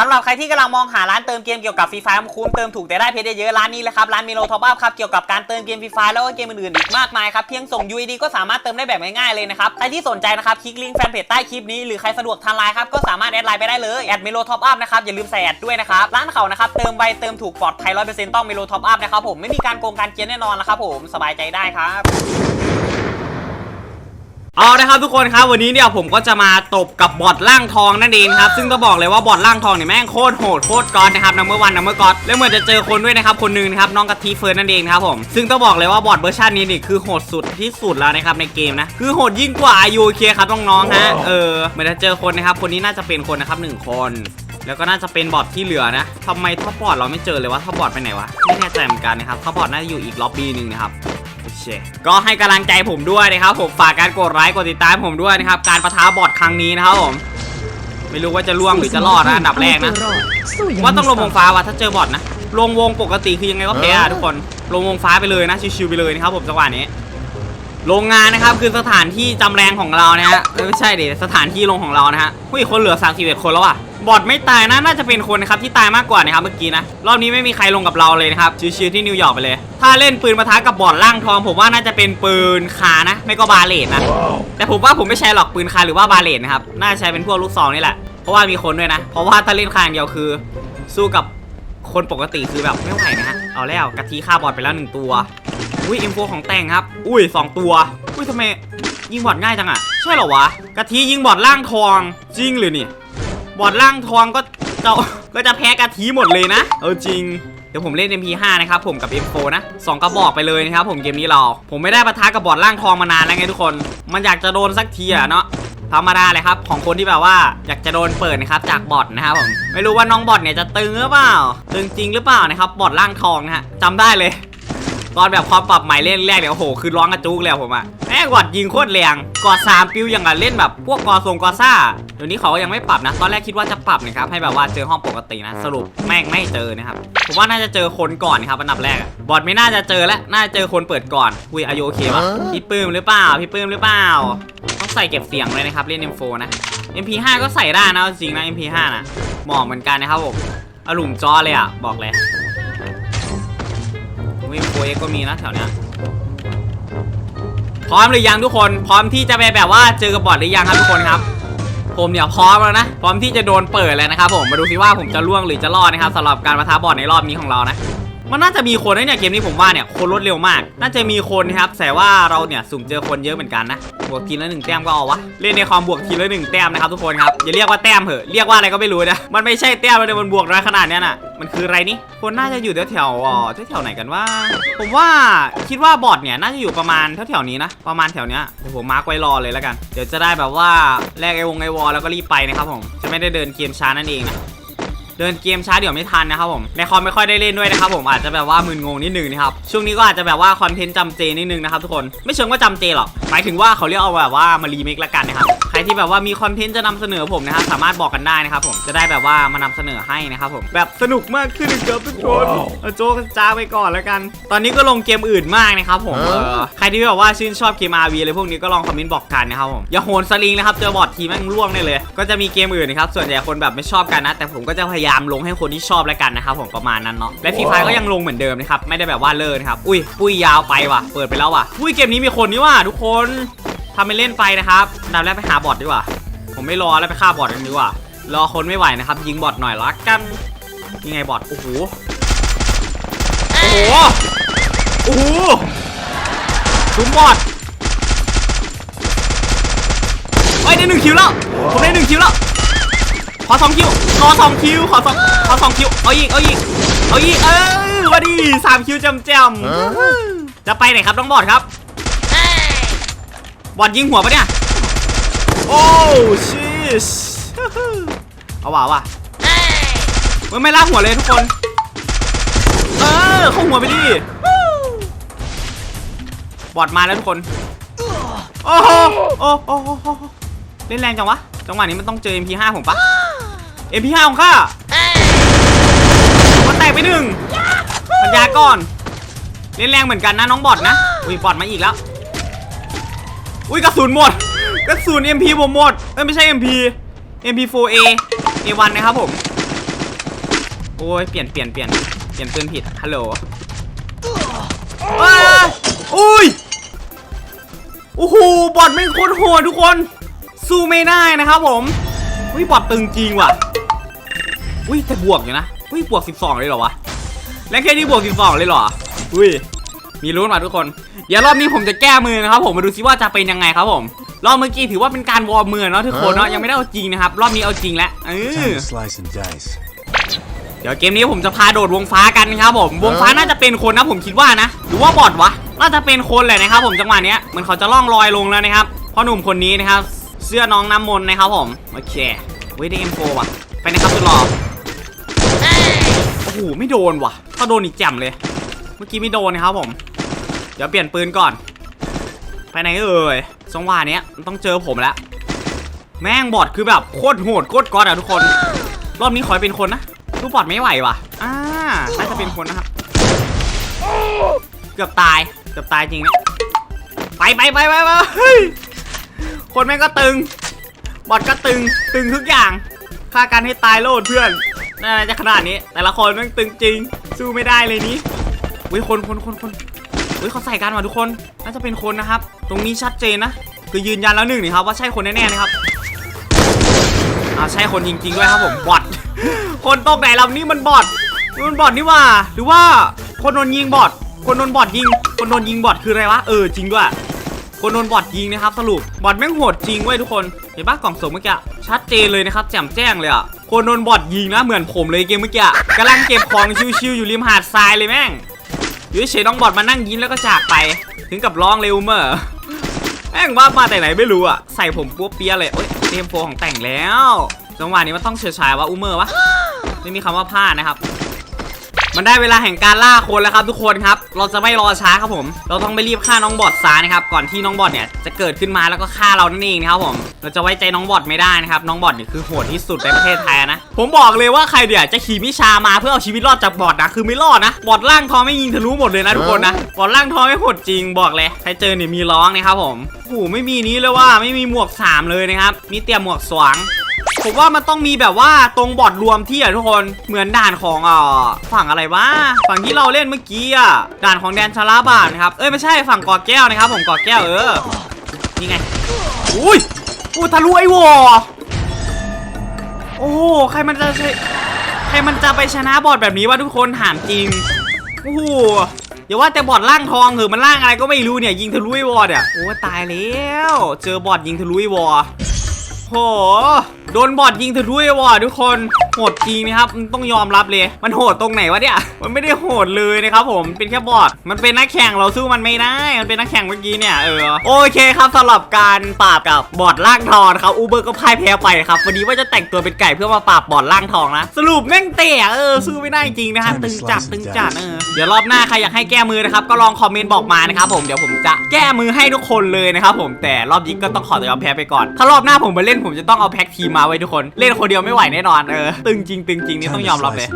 สำหรับใครที่กำลังมองหาร้านเติมเกมเกี่ยวกับฟรีไฟคุ้มเติมถูกแต่ได้เพชรเยอะๆร้านนี้เลยครับร้านมิโลท็อปอัพครับเกี่ยวกับการเติมเกมฟรีไฟแล้วก็เกมอื่นๆอีกมากมายครับเพียงส่ง UID ก็สามารถเติมได้แบบง่ายๆเลยนะครับใครที่สนใจนะครับคลิกลิงก์แฟนเพจใต้คลิปนี้หรือใครสะดวกทางไลน์ครับก็สามารถแอดไลน์ไปได้เลยแอดมิโลท็อปอัพนะครับอย่าลืมใส่แอดด้วยนะครับร้านเขานะครับเติมไวเติมถูกปลอดภัยร้อยเปอร์เซ็นต์ต้องมิโลท็อปอัพนะครับผมไม่มีการโกงการเกียนแน่นอนนะครับผมสบายใจได้ครับ เอานะครับทุกคนครับวันนี้เนี่ยผมก็จะมาตบกับบอทล่างทองนั่นเองครับซึ่งต้องบอกเลยว่าบอทล่างทองเนี่ยแม่งโคตรโหดโคตรก๊อตนะครับนัมเบอร์วันนัมเบอร์ก๊อตแล้วเหมือนจะเจอคนด้วยนะครับคนหนึงนะครับน้องกะทิเฟิร์นนั่นเองครับผมซึ่งต้องบอกเลยว่าบอทเวอร์ชันนี้นี่คือโหดสุดที่สุดแล้วนะครับในเกมนะคือโหดยิ่งกว่ายูเคครับน้องๆฮะเออเหมือนจะเจอคนนะครับคนนี้น่าจะเป็นคนนะครับหนึ่งคนแล้วก็น่าจะเป็นบอทที่เหลือนะทำไมท็อปบอทเราไม่เจอเลยวะท็อปบอทไปไหนวะไม่แน่ใจเหมือนกันนะครับท็อปบอทน่าจะอยู่อีกล็อบบี้หนึ่งนะครับ เคก็ให้กำลังใจผมด้วยนะครับผมฝากการกดไลค์กดติดตามผมด้วยนะครับการประท้าบอทครั้งนี้นะครับผมไม่รู้ว่าจะล่วงหรือจะรอดนะอันดับแรกนะว่าต้องลงวงฟ้าวะถ้าเจอบอทนะลงวงปกติคือยังไงก็แพ้อะทุกคนลงวงฟ้าไปเลยนะชิวๆไปเลยนะครับผมจังหวะนี้โรงงานนะครับคือสถานที่จำแรงของเรานะฮะเอ้ยไม่ใช่ดิสถานที่ลงของเรานะฮะผู้คนเหลือ31คนแล้วอะ บอทไม่ตายนะน่าจะเป็นคนนะครับที่ตายมากกว่านะครับเมื่อกี้นะรอบนี้ไม่มีใครลงกับเราเลยนะครับชิวๆที่นิวยอร์กไปเลย ถ้าเล่นปืนปะทะกับบอทล่างทอง ผมว่าน่าจะเป็นปืนคานะ ไม่ก็บาเลตนะ แต่ผมว่าผมไม่ใช้หรอกปืนคาหรือว่าบาเลตนะครับน่าใช้เป็นพวกลูกซองนี่แหละเพราะว่ามีคนด้วยนะ เพราะว่าถ้าเล่นคาอย่างเดียวคือ สู้กับคนปกติคือแบบไม่ไหวนะฮะเอาแล้วกะทิฆ่าบอทไปแล้วหนึ่งตัวอุ้ยเอ็มโฟของแต่งครับ อุ้ยสองตัวอุ้ยทำไมยิงบอทง่ายจังอะใช่เหรอวะกะทิยิงบอทล่างทองจริงหรือเนี่ย บอทล่างทองก็จะก็จะแพ้กะทิหมดเลยนะ เออจริงเดี๋ยวผมเล่น MP5 นะครับผมกับ M4 นะสองกระบอกไปเลยนะครับผมเกมนี้เราผมไม่ได้ปะทะกับบอทล่างทองมานานแล้วไงทุกคน มันอยากจะโดนสักทีอะเนาะธรรมดาเลยครับ ของคนที่แบบว่าอยากจะโดนเปิดนะครับจากบอทนะครับผมไม่รู้ว่าน้องบอทเนี่ยจะตึงหรือเปล่าตึงจริงหรือเปล่านะครับบอทล่างทองนะฮะจำได้เลย ตอนแบบความปรับใหม่เล่นแรกเนี่ยโอ้โหคือร้องกระจุกเลยอะผมอะ ม่งกอดยิงโคตรแรงกอดสามปิวอย่างกับเล่นแบบพวกกอทรงกอซ่าเดี๋ยวนี้เขาก็ยังไม่ปรับนะ ตอนแรกคิดว่าจะปรับนะครับให้แบบว่าเจอห้องปกตินะ สรุปแม่งไม่เจอนะครับผมว่าน่าจะเจอคนก่อนนะครับอันดับแรกอะบอทไม่น่าจะเจอแล้วน่าจะเจอคนเปิดก่อนอุ้ยอายุโอเควะพี่ปื้มหรือเปล่าพี่ปื้มหรือเปล่าต้องใส่เก็บเสียงเลยนะครับเล่น M4 นะ MP5 ก็ใส่ได้นะเอาจริงนะ MP5 นะเหมาะเหมือนกันนะครับผมอารมณ์จอเลยอะบอกเลยวิโฟเอ็กก็มีนะแถวเนี้ย พร้อมหรือยังทุกคน พร้อมที่จะไปแบบว่าเจอกับบอทหรือยังครับทุกคนครับ ผมเนี่ยพร้อมแล้วนะ พร้อมที่จะโดนเปิดเลยนะครับผม มาดูซิว่าผมจะล่วงหรือจะรอดนะครับสำหรับการประทะบอทในรอบนี้ของเรานะ มันน่าจะมีคนนะเนี่ยเกมนี้ผมว่าเนี่ยคนรวดเร็วมาก น่าจะมีคนนะครับแต่ว่าเราเนี่ยสุ่มเจอคนเยอะเหมือนกันนะบวกทีละหนึ่งแต้มก็เอาวะเล่นในความบวกทีละหนึ่งแต้มนะครับทุกคนครับอย่าเรียกว่าแต้มเถอะเรียกว่าอะไรก็ไม่รู้นะมันไม่ใช่แต้มเลยมันบวกน้อยขนาดเนี้ยน่ะมันคืออะไรนี่คนน่าจะอยู่แถวๆอ๋อแถวไหนกันว่า ผมว่าคิดว่าบอทเนี่ยน่าจะอยู่ประมาณแถวๆนี้นะประมาณแถวเนี้ยเดี๋ยวผมมาร์กไว้รอเลยแล้วกัน เดี๋ยวจะได้แบบว่าแลกไอวงไอวอลแล้วก็รีบไปนะครับผมจะไม่ได้เดินเกมช้านั่นเองนะ เดินเกมช้าเดี๋ยวไม่ทันนะครับผมในคอมไม่ค่อยได้เล่นด้วยนะครับผมอาจจะแบบว่ามึนงงนิดนึงนะครับช่วงนี้ก็อาจจะแบบว่าคอนเทนต์จำเจนิดนึงนะครับทุกคนไม่เชิงว่าจำเจหรอกหมายถึงว่าเขาเรียกเอาแบบว่ามารีเมคละกันนะครับใครที่แบบว่ามีคอนเทนต์จะนำเสนอผมนะครับสามารถบอกกันได้นะครับผมจะได้แบบว่ามานำเสนอให้นะครับผมแบบสนุกมากขึ้นครับทุกคนเอาโจ๊กจ้าไปก่อนแล้วกัน ตอนนี้ก็ลงเกมอื่นมากนะครับผมเออใครที่แบบว่าชื่นชอบเกม RV อะไรพวกนี้ก็ลองคอมเมนต์บอกกันนะครับผมอย่าโหนสลิงนะครับเจอบอททีแม่งล่วงได้เลย ก็จะมีเกมอื่นนะครับส่วนใหญ่คนแบบไม่ชอบกันนะแต่ผมก็จะพยายามลงให้คนที่ชอบแล้วกันนะครับผมประมาณนั้นเนาะและฟรีไฟก็ยังลงเหมือนเดิมนะครับไม่ได้แบบว่าเลิกนะครับอุ้ยปุ้ยยาวไปว่ะเปิดไปแล้วว่ะอุ้ยเกมนี้มีคนนี่ว่ะทุกคนทำไปเล่นไปนะครับอันดับแรกไปหาบอทดีกว่า ผมไม่รอแล้วไปฆ่าบอทกันดีกว่ารอคนไม่ไหวนะครับ ยิงบอทหน่อยละกันยังไงบอทโอ้โหโอ้โหโอ้โหซุ้มบอทเฮ้ยได้หนึ่งคิวแล้วผมได้หนึ่งคิวแล้ว ขอสองคิว ขอสองคิว ขอสองขอสองคิว เอาอีก เอาอีก เอาอีก เออมาดีสามคิวจำแจมจะไปไหนครับน้องบอดครับ บอดยิงหัวปะเนี่ย โอ้ชิสเอาว่ะเอาว่ะเฮ้ยไม่ลากหัวเลยทุกคน เออเข้าหัวไปดิ บอดมาแล้วทุกคน โอ้โหโอ้โหโอ้โหโอ้โหเล่นแรงจังวะ จังหวะนี้มันต้องเจอ MP5 ผมปะ MP5 ของข้ามันแตกไปหนึ่งปัญญาก่อน เล่นแรงเหมือนกันนะน้องบอดนะ อุ้ยบอดมาอีกแล้ว อุ้ยกระสุนหมด กระสุน MP ผมหมด เอ้ยไม่ใช่ MP MP4A A1 นะครับผม โอ้ยเปลี่ยนเปลี่ยนเปลี่ยนเปลี่ยนปืนผิด ฮัลโหลอุ้ย โอ้โห บอทไม่โคตรโหดทุกคน สู้ไม่ได้นะครับผม อุ้ย บอทตึงจริงว่ะ อุ้ยแต่บวกอยู่นะอุ้ยบวก 12 เลยเหรอวะแล้วแค่นี้บวก 12 เลยเหรออุ้ยมีลุ้นมาทุกคนเดี๋ยวรอบนี้ผมจะแก้มือนะครับผมมาดูซิว่าจะเป็นยังไงครับผมรอบเมื่อกี้ถือว่าเป็นการวอร์มมือเนาะทุกคนเนาะยังไม่ได้เอาจริงนะครับรอบนี้เอาจริงแล้วเออ Time to slice and dice. เดี๋ยวเกมนี้ผมจะพาโดดวงฟ้ากันนะครับผมวงฟ้าน่าจะเป็นคนนะผมคิดว่านะหรือว่าบอทวะน่าจะเป็นคนแหละนะครับผมจังหวะเนี้ยเหมือนเขาจะล่องลอยลงแล้วนะครับพ่อหนุ่มคนนี้นะครับเสื้อน้องน้ำมนต์นะครับผมโอเคเว้ยได้เอ็มโฟว่ะไปนะครับสุดหล่อ โอ้โหไม่โดนว่ะ ถ้าโดนอีกแจ่มเลย เมื่อกี้ไม่โดนนะครับผม เดี๋ยวเปลี่ยนปืนก่อน ไปไหนเอ่ยจังวะเนี้ยมันต้องเจอผมแล้ว แม่งบอทคือแบบโคตรโหดโคตรก๊อดอะทุกคน รอบนี้ขอให้เป็นคนนะลูกบอทไม่ไหวว่ะ อ่า น่าจะเป็นคนนะครับ เกือบตาย เกือบตายจริงนี่ยไปไปไปไปไปคนแม่งก็ตึง บอทก็ตึง ตึงทุกอย่างฆ่ากันให้ตายโลดเพื่อน น่าจะขนาดนี้ แต่ละคนม่งตึงจริง สู้ไม่ได้เลยนี้วิคนคนคนคนวิเขาใส่กันว่ะทุกคน น่าจะเป็นคนนะครับ ตรงนี้ชัดเจนนะ คือยืนยันแล้วหนึ่งนี่ครับว่าใช่คนแน่ๆนะครับอ่าใช่คนจริงๆด้วยครับผมบอทคนตกไหนลำนี้มันบอทมันบอทนี่ว่า หรือว่าคนโดนยิงบอทคนโดนบอทยิง คนโดนยิงบอทคืออะไรวะ เออจริงด้วย คนโดนบอทยิงนะครับสรุป บอทแม่งโหดจริงเว้ยทุกคน เห็นปะกล่องสมเมื่อกี้ชัดเจนเลยนะครับ แจ่มแจ้งเลยอะ คนโดนบอดยิงนะเหมือนผมเลยเกมเมื่อกี้กำลังเก็บของชิวๆอยู่ริมหาดทรายเลยแม่งอยู่เฉยน้องบอดมานั่งยิ้มแล้วก็จากไป ถึงกับร้องเร็วเมื่อแม่งว่ามาแต่ไหนไม่รู้อะใส่ผมปุ๊บเปียเลยโอ้ยเตรียมโฟของแต่งแล้วจังหวะนี้มันต้องเฉยชายว่าอูเมอร์วะไม่มีคำว่าพลาดนะครับ มันได้เวลาแห่งการล่าคนแล้วครับทุกคนครับ เราจะไม่รอช้าครับผม เราต้องไปรีบฆ่าน้องบอดซานะครับ ก่อนที่น้องบอดเนี่ยจะเกิดขึ้นมาแล้วก็ฆ่าเรานั่นเองนะครับผม เราจะไว้ใจน้องบอดไม่ได้นะครับ น้องบอดเนี่ยคือโหดที่สุดในประเทศไทยนะ ผมบอกเลยว่าใครเดี๋ยวจะขี่มิชามาเพื่อเอาชีวิตรอดจากบอดนะ คือไม่รอดนะ บอดล่างทอไม่ยิงทะลุหมดเลยนะทุกคนนะ บอดล่างทอไม่โหดจริงบอกเลย ใครเจอเนี่ยมีร้องนะครับผมโอ้โหไม่มีนี้เลยว่าไม่มีหมวกสามเลยนะครับ มีเตรียมหมวกสวง ผมว่ามันต้องมีแบบว่าตรงบอร์ดรวมที่อะทุกคนเหมือนด่านของอ่อฝั่งอะไรวะฝั่งที่เราเล่นเมื่อกี้อะด่านของแดนชาลาบานนะครับเอ้ยไม่ใช่ฝั่งกอแก้วนะครับผมกอแก้วเออนี่ไงอุ้ยอู้ทะลุไอ้วอโอ้โหใครมันจะใครมันจะไปชนะบอร์ดแบบนี้วะทุกคนถามจริงโอ้โหอย่าว่าแต่บอร์ดล่างทองเหอะมันล่างอะไรก็ไม่รู้เนี่ยยิงทะลุไอ้วอเนี่ยโอ้ตายแล้ว เจอบอร์ดยิงทะลุไอ้วอโห โดนบอดยิงทะลุไอ้วอทุกคนโหดจริงนะครับมันต้องยอมรับเลย มันโหดตรงไหนวะเนี่ยมันไม่ได้โหดเลยนะครับผมเป็นแค่บอดมันเป็นนักแข่งเราสู้มันไม่ได้มันเป็นนักแข่งเมื่อกี้เนี่ยเออโอเคครับสำหรับการปราบกับบอดล่างทองนะครับอูเบอร์ก็พ่ายแพ้ไปครับวันนี้ว่าจะแต่งตัวเป็นไก่เพื่อมาปราบบอดล่างทองนะสรุปแม่งเตะเออสู้ไม่ได้จริงนะครับตึงจัดตึงจัดเออเดี๋ยวรอบหน้าใครอยากให้แก้มือนะครับก็ลองคอมเมนต์บอกมานะครับผมเดี๋ยวผมจะแก้มือให้ทุกคนเลยนะครับผมแต่รอบนี้ก็ต้องขอตัวยอมแพ้ไปก่อน ถ้ารอบหน้าผมไปเล่นผมจะต้องเอาแพ็กทีมมาไว้ทุกคน เล่นคนเดียวไม่ไหวแน่นอนเออตึงจริงตึงจริงนี่ต้องยอมรับเลย